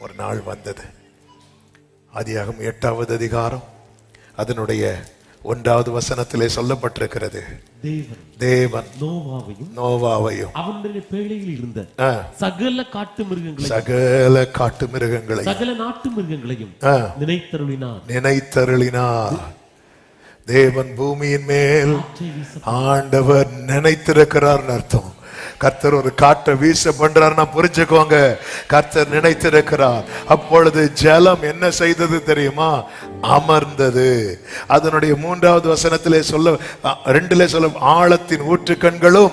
ஒரு நாள் வந்தது. ஆதியாகம் எட்டாவது அதிகாரம் அதனுடைய ஒன்றாவது வசனத்திலே சொல்லப்பட்டிருக்கிறது. தேவன் நோவாவையும் நோவாவையும் அவனுடைய பேழையில் இருந்த ஆ, சகல காட்டு சகல காட்டு மிருகங்களை சகல நாட்டு மிருகங்களையும் நினைத்தருளினார். நினைத்தருளினார். தேவன் பூமியின் மேல் ஆண்டவர் நினைத்திருக்கிறார்னு அர்த்தம். கர்த்தர் ஒரு காற்றை வீச பண்றாருன்னா புரிஞ்சுக்கோங்க. கர்த்தர் நினைத்திருக்கிறார். அப்பொழுது ஜலம் என்ன செய்தது தெரியுமா? அமர்ந்தது. அதனுடைய மூன்றாவது வசனத்திலே சொல்ல ரெண்டுல சொல்ல ஆழத்தின் ஊற்று கண்களும்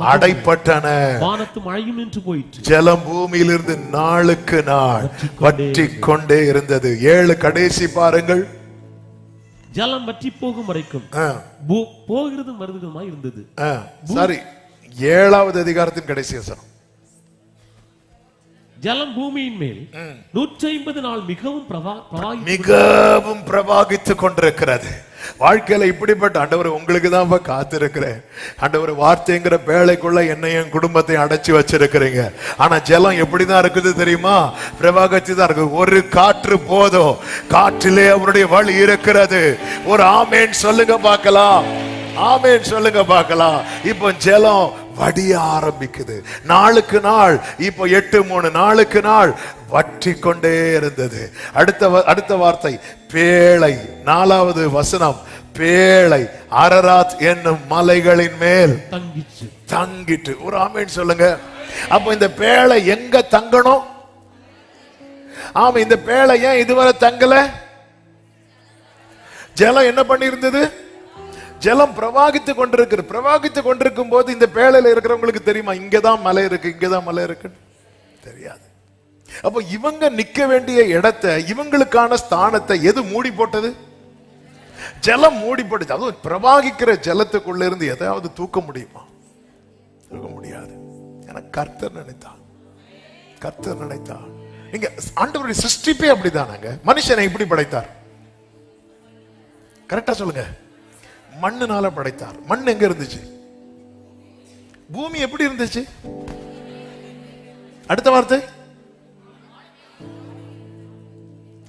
அடைப்பட்டன. மழையும் நின்று போயிற்று. ஜலம் பூமியிலிருந்து நாளுக்கு நாள் வற்றி கொண்டே இருந்தது. ஏழு கடைசி பாருங்கள். ஜலம் வற்றி போகும் வரைக்கும். ஆ, போ- போகிறதும் வருகிறதுமாய் இருந்தது. சாரி. ஏழாவது அதிகாரத்தின் கடைசி வசனம். ஜலம் பூமியின் மேல் நூற்றி ஐம்பது நாள் மிகவும் மிகவும் பிரபாகித்துக் கொண்டிருக்கிறது. வாழ்க்கையில இப்படிப்பட்ட ஆண்டவர் உங்களுக்கு தான் காத்திருக்கிறேன். ஆண்டவர் வார்த்தைங்கிற பேழைக்குள்ள என்னையும் என் குடும்பத்தையும் அடைச்சு வச்சிருக்கிறீங்க. ஆனா ஜலம் எப்படிதான் இருக்குது தெரியுமா? பிரபாகத்தி தான் இருக்கு ஒரு காற்று போதும். காற்றிலே அவருடைய வழி இருக்கிறது. ஒரு ஆமேன் சொல்லுங்க பார்க்கலாம். ஆமேன். சொல்லுங்க பார்க்கலாம். இப்போ ஜலம் வடிய ஆரம்பிக்குது. நாளுக்கு நாள் இப்போ எட்டு மூணு நாளுக்கு நாள் வற்றி கொண்டே இருந்தது. அடுத்த அடுத்த வார்த்தை பேழை. நாலாவது வசனம் பேழை. அரராத் என்னும் மலைகளின் மேல் தங்கிச்சு தங்கிட்டு ஒரு ஆமேன் சொல்லுங்க. அப்போ இந்த பேழை எங்க தங்கணும்? ஆமா இந்த பேழை ஏன் இதுவரை தங்கல? ஜலம் என்ன பண்ணி இருந்தது ஜலம் பிரவாகித்து கொண்டிருக்கு பிரவாகித்து கொண்டிருக்கும் போது இந்த பேழையில இருக்கிறவங்களுக்கு தெரியுமா? இங்கதான் மலை இருக்கு இங்கதான் மலை இருக்கு தெரியாது. அப்போ இவங்க நிக்க வேண்டிய இடத்தை இவங்களுக்கான ஸ்தானத்தை எது மூடி போட்டது? ஜலம் மூடி போட்டுச்சு. அதுவும் பிரவாகிக்கிற ஜலத்துக்குள்ள இருந்து எதையாவது தூக்க முடியுமா? தூக்க முடியாது. என கர்த்தர் நினைத்தா கர்த்தர் நினைத்தா நீங்க ஆண்டவருடைய சிருஷ்டிப்பே அப்படிதானாங்க. மனுஷனை இப்படி படைத்தார். கரெக்டா சொல்லுங்க. மண்ணுனால படைத்தார். மண் எங்க இருந்துச்சு? பூமி எப்படி இருந்துச்சு? அடுத்த வார்த்தை?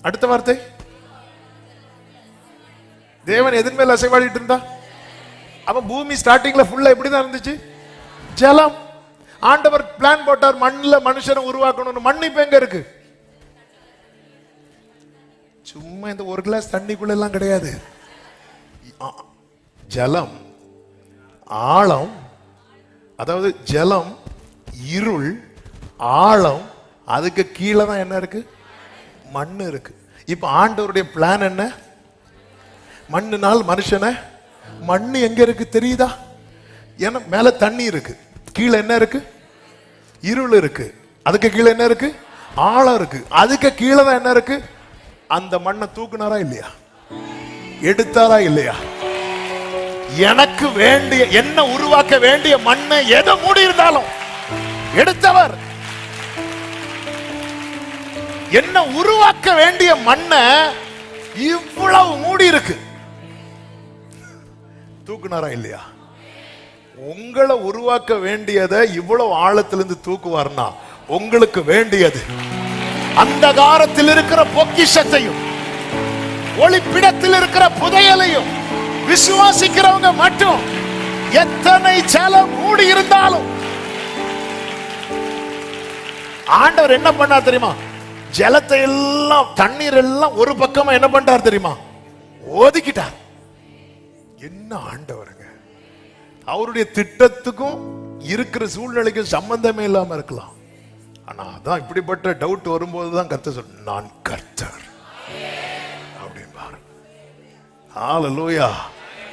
அடுத்த வார்த்தை? தேவன் எதன் மேல் அசைவாடிட்டு இருந்தா? அவன் பூமி ஸ்டார்டிங்ல ஃபுல்லா எப்படிதான் இருந்துச்சு? ஜலம். ஆண்டவர் பிளான் போட்டார் மண்ணுல மனுஷனை உருவாக்கணும்னு. மண் இப்ப எங்க இருக்கு? சும்மா இந்த ஒரு கிளாஸ் தண்ணிக்குள்ள எல்லாம் கிடையாது. ஜலம் ஆழம் அதாவது ஜலம் இருள் ஆழம் அதுக்கு கீழே தான் என்ன இருக்கு? மண் இருக்கு. இப்போ ஆண்டவருடைய பிளான் என்ன? மண்ணுனால் மனுஷனை மண் எங்க இருக்கு தெரியுதா? ஏன்னா மேல தண்ணி இருக்கு. கீழே என்ன இருக்கு? இருள் இருக்கு. அதுக்கு கீழே என்ன இருக்கு? ஆழம் இருக்கு. அதுக்கு கீழே தான் என்ன இருக்கு? அந்த மண்ணை தூக்குனாரா இல்லையா? எடுத்தாரா இல்லையா? எனக்கு வேண்டிய என்ன உருவாக்க வேண்டிய மண்ணை எதை மூடி இருந்தாலும் எடுத்தவர். என்ன உருவாக்க வேண்டிய மண்ணை இவ்வளவு மூடி இருக்கு. தூக்குனாரா இல்லையா? உங்களை உருவாக்க வேண்டியதை இவ்வளவு ஆழத்திலிருந்து தூக்குவார்னா உங்களுக்கு வேண்டியது. அந்த காரத்தில் இருக்கிற பொக்கிஷத்தையும் ஒளிப்பிடத்தில் இருக்கிற புதையலையும் விசுவாசிக்கிறவங்க மட்டும் எத்தனை ஜலம் மூடி இருந்தாலும். ஆண்டவர் என்ன பண்ணார் தெரியுமா? ஜலத்தை எல்லாம் தண்ணீர் எல்லாம் ஒரு பக்கமா என்ன பண்றார் தெரியுமா? ஒதுக்கிட்டார். என்ன ஆண்டவருங்க? அவருடைய திட்டத்துக்கும் இருக்கிற சூழ்நிலைக்கும் சம்பந்தமே இல்லாம இருக்கலாம். ஆனா அதான் இப்படிப்பட்ட டவுட் வரும்போது தான் கர்த்தர் சொல் நான் கர்த்தர். அப்படிம்பாரு. ஹalleluya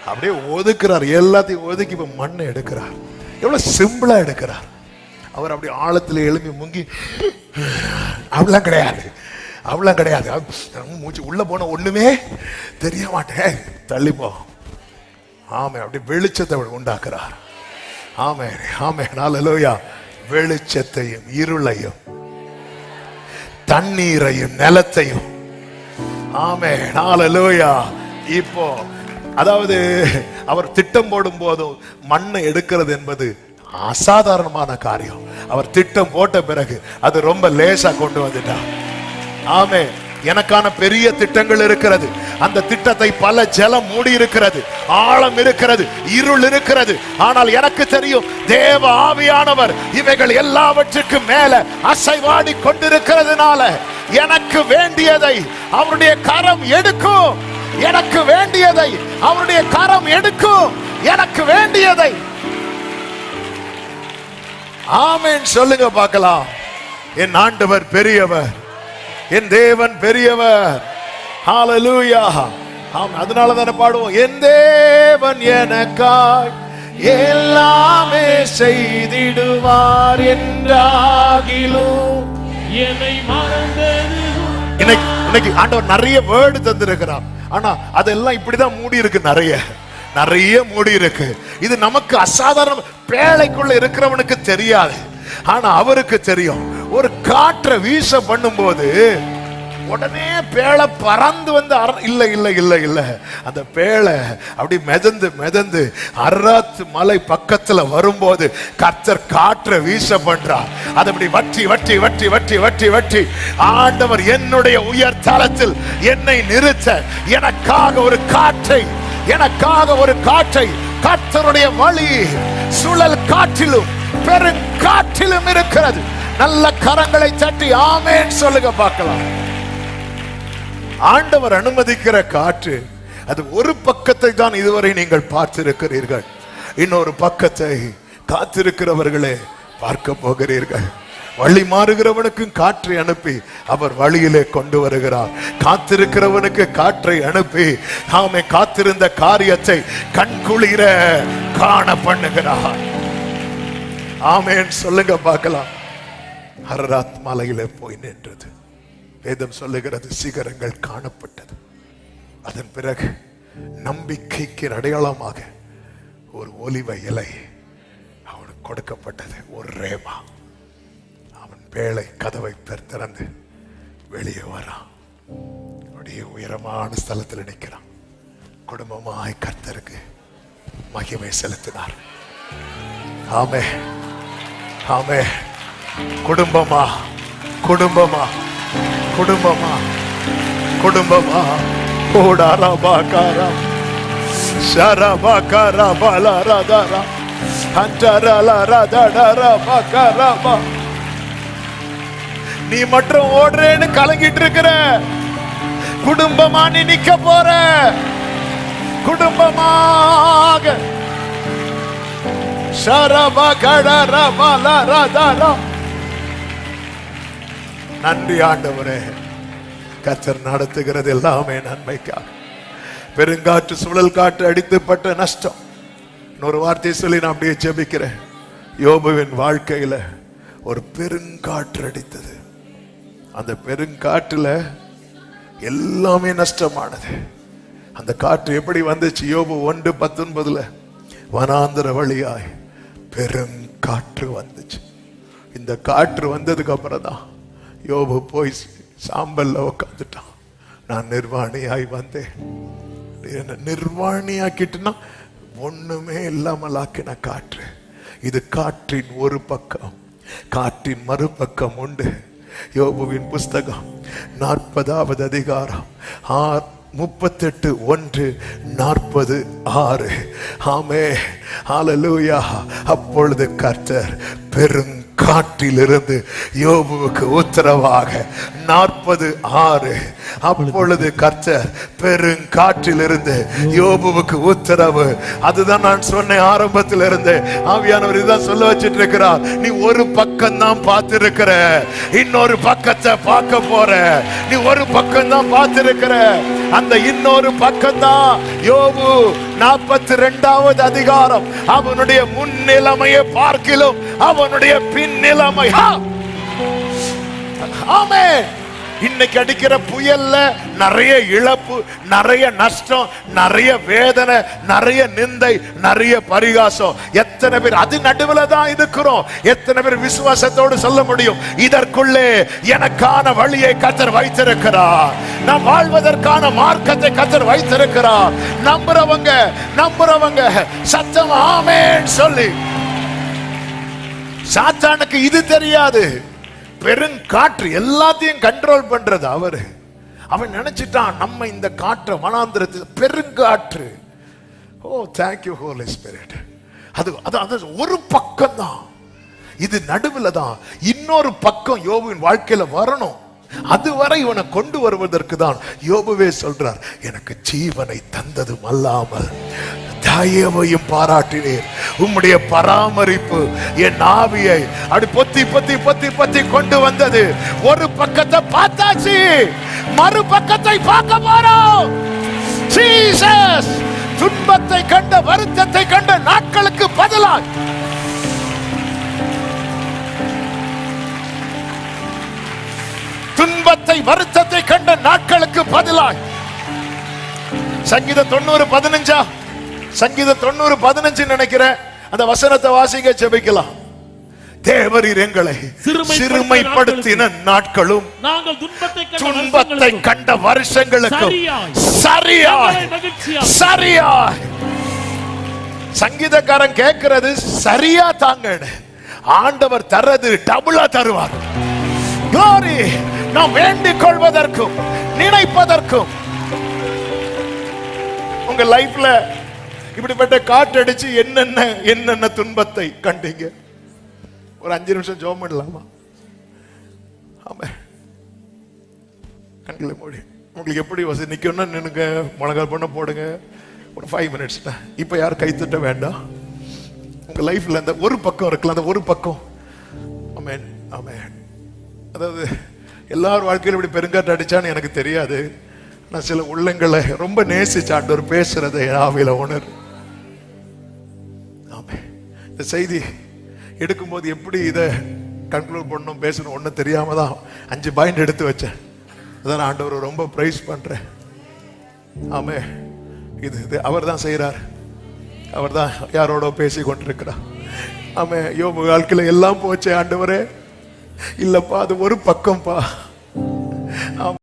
அப்படியே ஒதுக்குறார். எல்லாத்தையும் ஒதுக்கி இப்போ மண்ணை எடுக்கிறார். எவ்வளோ சிம்பிளா எடுக்கிறார். அவர் அப்படி ஆழத்துல எழுப்பி முங்கி அப்படிலாம் கிடையாது. அப்படிலாம் கிடையாது. மூச்சு உள்ள போன ஒண்ணுமே தெரிய மாட்டேன். தள்ளிப்போ ஆமே அப்படி வெளிச்சத்தை உண்டாக்குறார். ஆமே ஆமே ஹalleluya. வெளிச்சத்தையும் இருளையும் தண்ணீரையும் நிலத்தையும். ஆமே லோயா இப்போ அதாவது அவர் திட்டம் போடும் போதும் மண்ணை எடுக்கிறது என்பது அசாதாரணமான காரியம். அவர் திட்டம் போட்ட பிறகு அது ரொம்ப லேசா கொண்டு வந்துட்டார் ஆமே எனக்கான பெரிய திட்டங்கள் இருக்கிறது. அந்த திட்டத்தை பல ஜலம் மூடி இருக்கிறது. ஆழம் இருக்கிறது. இருள் இருக்கிறது. ஆனால் எனக்கு தெரியும் தேவ ஆவியானவர் இவைகள் எல்லாவற்றுக்கும் மேல அசைவாடி கொண்டிருக்கிறதுனால எனக்கு வேண்டியதை அவருடைய கரம் எடுக்கும். எனக்கு வேண்டியதை அவருடைய கரம் எடுக்கும். எனக்கு வேண்டியதை. ஆமென். சொல்லுங்க பார்க்கலாம். என் ஆண்டவர் பெரியவர். என் தேவன் பெரியவர். ஹalleluya ஆம் அதனால தானே பாடுவோம். என் தேவன் எனக்காய் எல்லாமே செய்திடுவார் என்றாகிலும் என்னை மறந்தது இன்னைக்கு இன்னைக்கு ஆண்டவர் நிறைய வேர்டு தந்திருக்கிறார். ஆனா அதெல்லாம் இப்படிதான் மூடி இருக்கு நிறைய. நிறைய மூடி இருக்கு. இது நமக்கு அசாதாரண பேழைக்குள்ள இருக்கிறவனுக்கு தெரியாது. ஆனா அவருக்கு தெரியும். ஒரு காற்றை வீச பண்ணும்போது உடனே பேழை பறந்து வந்து அர- இல்லை இல்லை இல்லை இல்லை. அந்த பேழை அப்படி மிதந்து மிதந்து அராத் மலை பக்கத்துல வரும்போது கர்த்தர் காற்றை வீச பண்றார். அது அப்படி வற்றி வற்றி வற்றி வற்றி வற்றி வற்றி. ஆண்டவர் என்னுடைய உயர் தளத்தில் என்னை நிறுத்த. எனக்காக ஒரு காற்றை எனக்காக ஒரு காற்றை. கர்த்தருடைய வழி சுழல் காற்றிலும் பெருங்காற்றிலும் இருக்கிறது. நல்ல கரங்களை தட்டி ஆமேன் சொல்லுங்க பார்க்கலாம். ஆண்டவர் அனுமதிக்கிற காற்று அது ஒரு பக்கத்தை தான் இதுவரை நீங்கள் பார்த்திருக்கிறீர்கள். இன்னொரு பக்கத்தை காத்திருக்கிறவர்களே பார்க்க போகிறீர்கள். வழி மாறுகிறவனுக்கும் காற்றை அனுப்பி அவர் வழியிலே கொண்டு வருகிறார். காத்திருக்கிறவனுக்கு காற்றை அனுப்பி ஆமை காத்திருந்த காரியத்தை கண்குளிர காண பண்ணுகிறார். ஆமேன். சொல்லுங்க பார்க்கலாம். அரராத் மலையிலே போய் நின்றது. வேதம் சொல்லுகிறது சிகரங்கள் காணப்பட்டது. அதன் பிறகு நம்பிக்கைக்கு அடையாளமாக ஒரு ஒலிவ இலை அவனுக்கு கொடுக்கப்பட்டது. ஒரு ரேமா. அவன் வேலை கதவை திறந்து வெளியே வரான். அப்படியே உயரமான ஸ்தலத்தில் நிற்கிறான் குடும்பமாய் கர்த்தருக்கு மகிமை செலுத்தினார். ஆமே ஆமே குடும்பமா? குடும்பமா? குடும்பமா? குடும்பமா? ஓடாரபாகாரா ஷரபாகாரபாலரதரா அஞ்சரலரதடரபாகாரபா நீ மட்டும் ஓடுறேன்னு கலங்கிட்டு இருக்கிற. குடும்பமா நீ நிக்க போற. குடும்பமாக. ஷரபகடரபலரதரா நன்றி ஆண்டவரே. கத்தர் நடத்துகிறது எல்லாமே நன்மைக்காக. பெருங்காற்று சுழல் காற்று அடித்துப்பட்ட நஷ்டம். இன்னொரு வார்த்தையை சொல்லி நான் அப்படியே ஜெபிக்கிறேன். யோபுவின் வாழ்க்கையில ஒரு பெருங்காற்று அடித்தது. அந்த பெருங்காற்றுல எல்லாமே நஷ்டமானது. அந்த காற்று எப்படி வந்துச்சு? யோபு ஒன்று பத்தொன்பதுல வனாந்திர வழியாய் பெருங்காற்று வந்துச்சு. இந்த காற்று வந்ததுக்கு அப்புறம் தான் யோபு போய் சாம்பல்ல உட்காந்துட்டான் நான் நிர்வாணியாய் வந்தேன். என்ன நிர்வாணியாக்கிட்டுனா ஒண்ணுமே இல்லாமல் ஆக்கின காற்று. இது காற்றின் ஒரு பக்கம் காற்றின் மறுபக்கம் உண்டு. யோபுவின் புஸ்தகம் நாற்பதாவது அதிகாரம் ஆர் முப்பத்தெட்டு ஒன்று நாற்பது ஆறு. ஆமே ஹாலலூயா அப்பொழுது கர்த்தர் பெருங் காட்டிலிருந்து யோபுவுக்கு உத்தரவாக நாற்பது ஆறு. அப்பொழுது கர்த்தர் பெருங்காற்றிலிருந்து யோபுவுக்கு உத்தரவு. அதுதான் நான் சொன்னேன் ஆரம்பத்தில் இருந்து ஆவியானவர் இதுதான் சொல்ல வச்சிட்டு இருக்கிறார் நீ ஒரு பக்கம் தான் பார்த்திருக்கிற. இன்னொரு பக்கத்தை பார்க்க போற. நீ ஒரு பக்கம் தான் பார்த்திருக்கிற. அந்த இன்னொரு பக்கம்தான் யோபு நாற்பத்தி ரெண்டாவது அதிகாரம். அவனுடைய முன்னிலைமையை பார்க்கிலும் அவனுடைய பின்னிலைமை. ஆமே இன்னைக்கு அடிக்கிற புயல்ல நிறைய இழப்பு நிறைய நஷ்டம் நிறைய வேதனை நிறைய நிந்தை நிறைய பரிகாசம். எத்தனை பேர் அது நடுவில் தான் இருக்கிறோம். எத்தனை பேர் விசுவாசத்தோடு சொல்ல முடியும்? இதற்குள்ளே எனக்கான வழியை கத்தர் வைத்திருக்கிறார். நாம் வாழ்வதற்கான மார்க்கத்தை கத்தர் வைத்திருக்கிறார். நம்புறவங்க நம்புறவங்க சத்தம் ஆமேன்னு சொல்லி. சாத்தானுக்கு இது தெரியாது. பெருங்காற்று எல்லாத்தையும் கண்ட்ரோல் பண்றது அவரு. அவன் நினைச்சிட்டான் நம்ம இந்த காற்றை வனாந்திரத்தில் பெருங்காற்று. ஓ தேங்க்யூ ஹோலி ஸ்பிரிட் அது அது அது ஒரு பக்கம் தான் இது நடுவில் தான். இன்னொரு பக்கம் யோபுவின் வாழ்க்கையில வரணும். அதுவரை இவனை கொண்டு வருவதற்கு தான் யோபுவே சொல்றார் எனக்கு ஜீவனை தந்ததும் அல்லாமல் தயவையும் பாராட்டினேன். உம்முடைய பராமரிப்பு என் ஆவியை அப்படி பொத்தி பொத்தி பொத்தி பொத்தி கொண்டு வந்தது. ஒரு பக்கத்தை பார்த்தாச்சு. மறு பக்கத்தை பார்க்க போறோம். ஜீசஸ் துன்பத்தை கண்ட வருத்தத்தை கண்ட நாட்களுக்கு பதிலாய். துன்பத்தை வருத்தத்தை கண்ட நாட்களுக்கு பதிலாய். சங்கீதம் தொண்ணூறு பதினஞ்சா? சங்கீதம் தொண்ணூறு பதினஞ்சு நினைக்கிறேன். அந்த வசனத்தை வாசிக்க ஜெபிக்கலாம். தேவரீர் எங்களை சிறுமைப்படுத்தின நாட்களும் துன்பத்தை கண்ட வருஷங்களுக்கும் மகிழ்ச்சியாய். சரியாய். சங்கீதக்காரன் கேட்கிறது சரியா தாங்க ஆண்டவர் தர்றது டபுளா தருவார். Glory! நாம் வேண்டிக் கொள்வதற்கும் நினைப்பதற்கும். உங்க லைஃப்ல இப்படிப்பட்ட காற்றடிச்சு என்னென்ன என்னென்ன துன்பத்தை கண்டீங்க? ஒரு அஞ்சு நிமிஷம் ஜோம் பண்ணலாமா? ஆமா. கண்களை மூடி. உங்களுக்கு எப்படி வசதி? நிற்கணும்னா நின்னுங்க முழங்கால் பண்ண போடுங்க. ஒரு ஃபைவ் மினிட்ஸ் தான் இப்போ யாரும் கை தட்ட வேண்டாம். உங்கள் லைஃப்பில் அந்த ஒரு பக்கம் இருக்கலாம் அந்த ஒரு பக்கம். ஆமேன் ஆமென் அதாவது எல்லார் வாழ்க்கையிலும் இப்படி பெருங்காற்று அடிச்சான்னு எனக்கு தெரியாது. நான் சில உள்ளங்களை ரொம்ப நேசிச்சாண்டோர் பேசுறதை ஆவியில் உணர். இந்த செய்தி எடுக்கும்போது எப்படி இதை கன்க்ளூட் பண்ணணும் பேசணும் ஒன்றும் தெரியாம தான் அஞ்சு பாயிண்ட் எடுத்து வச்சேன். அதான் ஆண்டவரை ரொம்ப ப்ரைஸ் பண்ணுறேன் ஆமே இது இது அவர் தான் செய்கிறார் அவர் தான் யாரோட பேசி கொண்டிருக்கிறார். ஆமே யோபு வாழ்க்கையில் எல்லாம் போச்சே ஆண்டவரே. இல்லைப்பா அது ஒரு பக்கம்ப்பா. ஆமாம்